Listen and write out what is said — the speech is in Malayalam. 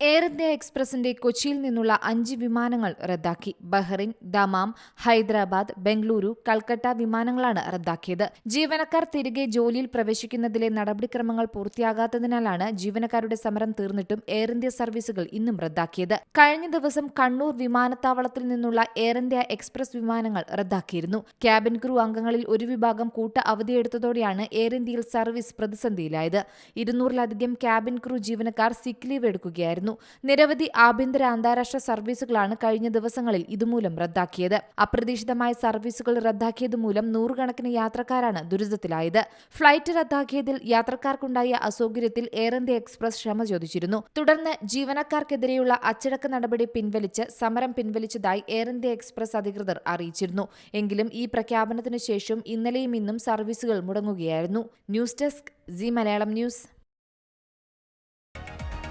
എയർ ഇന്ത്യ എക്സ്പ്രസിന്റെ കൊച്ചിയിൽ നിന്നുള്ള അഞ്ച് വിമാനങ്ങൾ റദ്ദാക്കി. ബഹ്റിൻ ദമാം ഹൈദരാബാദ് ബംഗളൂരു കൽക്കട്ട വിമാനങ്ങളാണ് റദ്ദാക്കിയത്. ജീവനക്കാർ തിരികെ ജോലിയിൽ പ്രവേശിക്കുന്നതിലെ നടപടിക്രമങ്ങൾ പൂർത്തിയാകാത്തതിനാലാണ് ജീവനക്കാരുടെ സമരം തീർന്നിട്ടും എയർ ഇന്ത്യ സർവീസുകൾ ഇന്നും റദ്ദാക്കിയത്. കഴിഞ്ഞ ദിവസം കണ്ണൂർ വിമാനത്താവളത്തിൽ നിന്നുള്ള എയർ ഇന്ത്യ എക്സ്പ്രസ് വിമാനങ്ങൾ റദ്ദാക്കിയിരുന്നു. ക്യാബിൻ ക്രൂ അംഗങ്ങളിൽ ഒരു വിഭാഗം കൂട്ട അവധിയെടുത്തതോടെയാണ് എയർ ഇന്ത്യയിൽ സർവീസ് പ്രതിസന്ധിയിലായത്. ഇരുന്നൂറിലധികം ക്യാബിൻ ക്രൂ ജീവനക്കാർ സിക്ക് ലീവ് എടുക്കുകയായിരുന്നു. നിരവധി ആഭ്യന്തര അന്താരാഷ്ട്ര സർവീസുകളാണ് കഴിഞ്ഞ ദിവസങ്ങളിൽ ഇതുമൂലം റദ്ദാക്കിയത്. അപ്രതീക്ഷിതമായ സർവീസുകൾ റദ്ദാക്കിയത് മൂലം നൂറുകണക്കിന് യാത്രക്കാരാണ് ദുരിതത്തിലായത്. ഫ്ളൈറ്റ് റദ്ദാക്കിയതിൽ യാത്രക്കാർക്കുണ്ടായ അസൗകര്യത്തിൽ എയർ ഇന്ത്യ എക്സ്പ്രസ് ക്ഷമ ചോദിച്ചിരുന്നു. തുടർന്ന് ജീവനക്കാർക്കെതിരെയുള്ള അച്ചടക്ക നടപടി പിൻവലിച്ച് സമരം പിൻവലിച്ചതായി എയർ ഇന്ത്യ എക്സ്പ്രസ് അധികൃതർ അറിയിച്ചിരുന്നു. എങ്കിലും ഈ പ്രഖ്യാപനത്തിനു ശേഷം ഇന്നലെയും ഇന്നും സർവീസുകൾ മുടങ്ങുകയായിരുന്നു. News desk C Malayalam news.